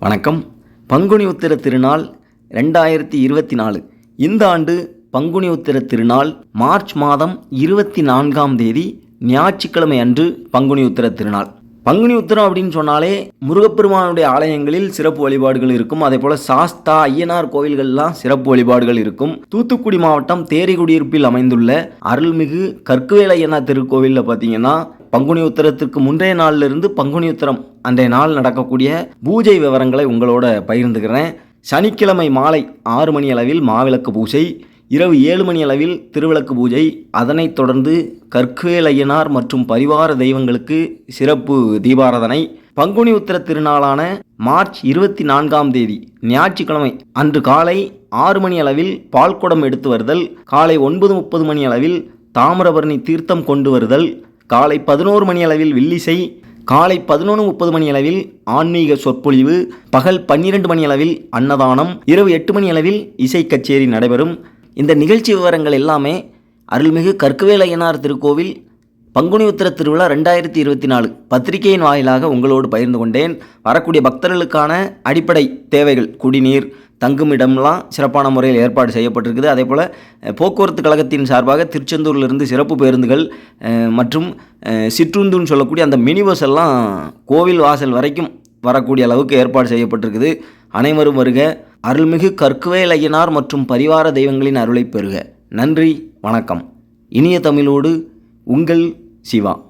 வணக்கம். பங்குனி உத்திர திருநாள் ரெண்டாயிரத்தி இருபத்தி நாலு. இந்த ஆண்டு பங்குனி உத்திர திருநாள் மார்ச் மாதம் இருபத்தி நான்காம் தேதி ஞாயிற்றுக்கிழமை அன்று பங்குனி உத்திர திருநாள். பங்குனி உத்திரம் அப்படின்னு சொன்னாலே முருகப்பெருமானுடைய ஆலயங்களில் சிறப்பு வழிபாடுகள் இருக்கும். அதே போல சாஸ்தா ஐயனார் கோவில்கள்லாம் சிறப்பு வழிபாடுகள் இருக்கும். தூத்துக்குடி மாவட்டம் தேரிகுடியிருப்பில் அமைந்துள்ள அருள்மிகு கற்குவேல ஐயனார் திருக்கோவிலில் பார்த்தீங்கன்னா பங்குனி உத்திரத்திற்கு முந்தைய நாளிலிருந்து பங்குனி உத்திரம் அன்றைய நாள் நடக்கக்கூடிய பூஜை விவரங்களை உங்களோட பகிர்ந்துக்கிறேன். சனிக்கிழமை மாலை ஆறு மணி அளவில் மாவிளக்கு பூஜை இரவு ஏழு மணி அளவில் திருவிளக்கு பூஜை. அதனைத் தொடர்ந்து கற்குவேலையனார் மற்றும் பரிவார தெய்வங்களுக்கு சிறப்பு தீபாராதனை. பங்குனி உத்திர திருநாளான மார்ச் இருபத்தி நான்காம் தேதி ஞாயிற்றுக்கிழமை அன்று காலை ஆறு மணி அளவில் பால்குடம் எடுத்து வருதல். காலை ஒன்பது முப்பது மணி அளவில் தாமிரபரணி தீர்த்தம் கொண்டு வருதல். காலை பதினோரு மணி அளவில் வில்லிசை. காலை பதினொன்று முப்பது மணி அளவில் ஆன்மீக சொற்பொழிவு. பகல் பன்னிரண்டு மணி அளவில் அன்னதானம். இரவு எட்டு மணி அளவில் இசை கச்சேரி நடைபெறும். இந்த நிகழ்ச்சி விவரங்கள் எல்லாமே அருள்மிகு கற்குவேலையனார் திருக்கோவில் பங்குனி உத்திர திருவிழா ரெண்டாயிரத்தி இருபத்தி நாலு பத்திரிகையின் வாயிலாக உங்களோடு பகிர்ந்து கொண்டேன். வரக்கூடிய பக்தர்களுக்கான அடிப்படை தேவைகள் குடிநீர் தங்குமிடம்லாம் சிறப்பான முறையில் ஏற்பாடு செய்யப்பட்டிருக்குது. அதே போல் போக்குவரத்து கழகத்தின் சார்பாக திருச்செந்தூரிலிருந்து சிறப்பு பேருந்துகள் மற்றும் சிற்றுந்துன்னு சொல்லக்கூடிய அந்த மினி பஸ் எல்லாம் கோவில் வாசல் வரைக்கும் வரக்கூடிய அளவுக்கு ஏற்பாடு செய்யப்பட்டிருக்குது. அனைவரும் வருக அருள்மிகு கற்குவேல் ஐயனார் மற்றும் பரிவார தெய்வங்களின் அருளை பெறுக. நன்றி வணக்கம். இனிய தமிழோடு உங்கள் சிவா.